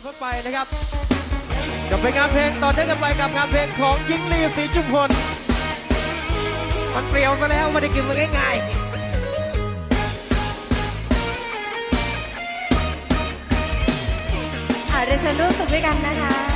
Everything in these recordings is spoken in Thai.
ามเข้าไปนะครับจะเป็นงานเพลงต่อเนื่องกันไปกับงานเพลงของยิงลีศรีจุมพลมันเปรี้ยวซะแล้วไม่ได้กินมันง่ายๆเรียนเชิญรู้สึกด้วยกันนะคะ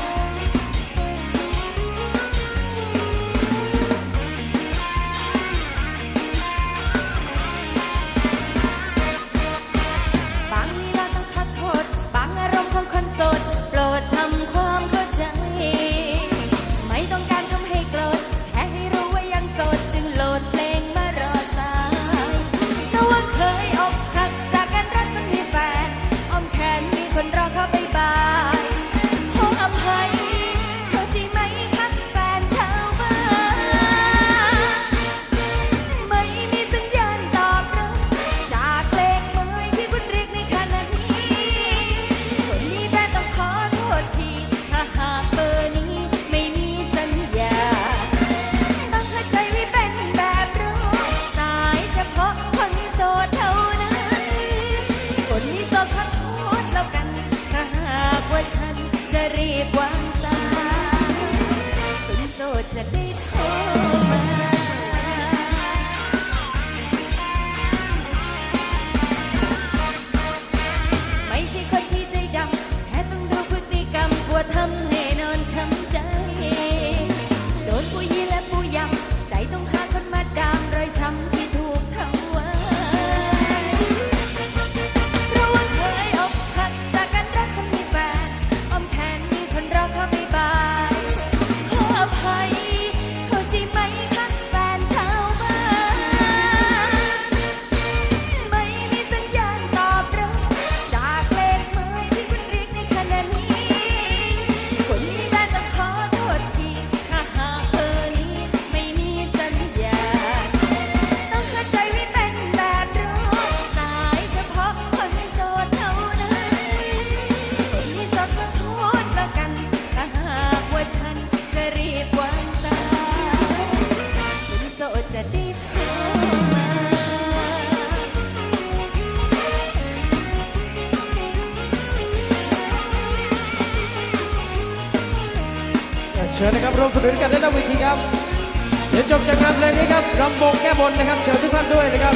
รีบวางสายคนโสดจะได้พ เชิญนะครับร่วมสนุนกันได้หน้าเวทีครับเดี๋ยวจบจากงานเพลงนี้ครับรำวงแก้บนนะครับ เชิญทุกท่านด้วยนะครับ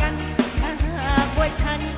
กันถ้าหากว่าฉัน